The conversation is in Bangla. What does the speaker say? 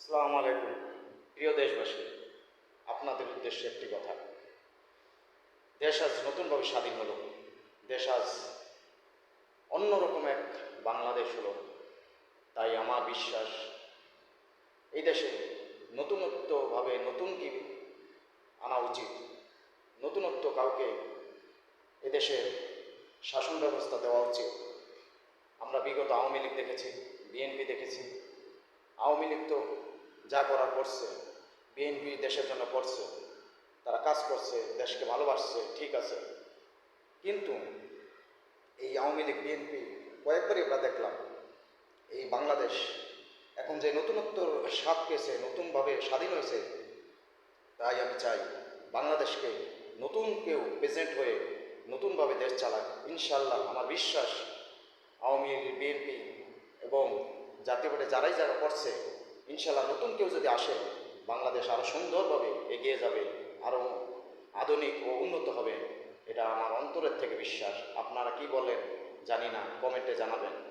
আসসালামু আলাইকুম, প্রিয় দেশবাসী। আপনাদের উদ্দেশ্যে একটি কথা। দেশ আজ নতুনভাবে স্বাধীন হলো। দেশ আজ অন্যরকম এক বাংলাদেশ হলো। তাই আমার বিশ্বাস, এই দেশে নতুনত্বভাবে নতুন কি আনা উচিত? নতুনত্ব কাউকে এদেশের শাসন ব্যবস্থা দেওয়া উচিত? আমরা বিগত আওয়ামী লীগ দেখেছি, বিএনপি দেখেছি। আওয়ামী লীগ তো যা করার করছে বিএনপি দেশের জন্য করছে, তারা কাজ করছে, দেশকে ভালোবাসছে, ঠিক আছে। কিন্তু এই আওয়ামী লীগ বিএনপি কয়েকবারই আমরা দেখলাম, এই বাংলাদেশ এখন যে নতুনত্ব স্বাদ পেয়েছে, নতুনভাবে স্বাধীন হয়েছে, তাই আমি চাই বাংলাদেশকে নতুন কেউ প্রেজেন্ট হয়ে নতুনভাবে দেশ চালায় ইনশাল্লাহ আমার বিশ্বাস, আওয়ামী লীগ বিএনপি এবং জাতীয় পার্টি যারাই যারা করছে ইনশাল্লাহ নতুন কেউ যদি আসে, বাংলাদেশ আরও সুন্দরভাবে এগিয়ে যাবে আরও আধুনিক ও উন্নত হবে, এটা আমার অন্তরের থেকে বিশ্বাস। আপনারা কি বলেন জানি না, কমেন্টে জানাবেন।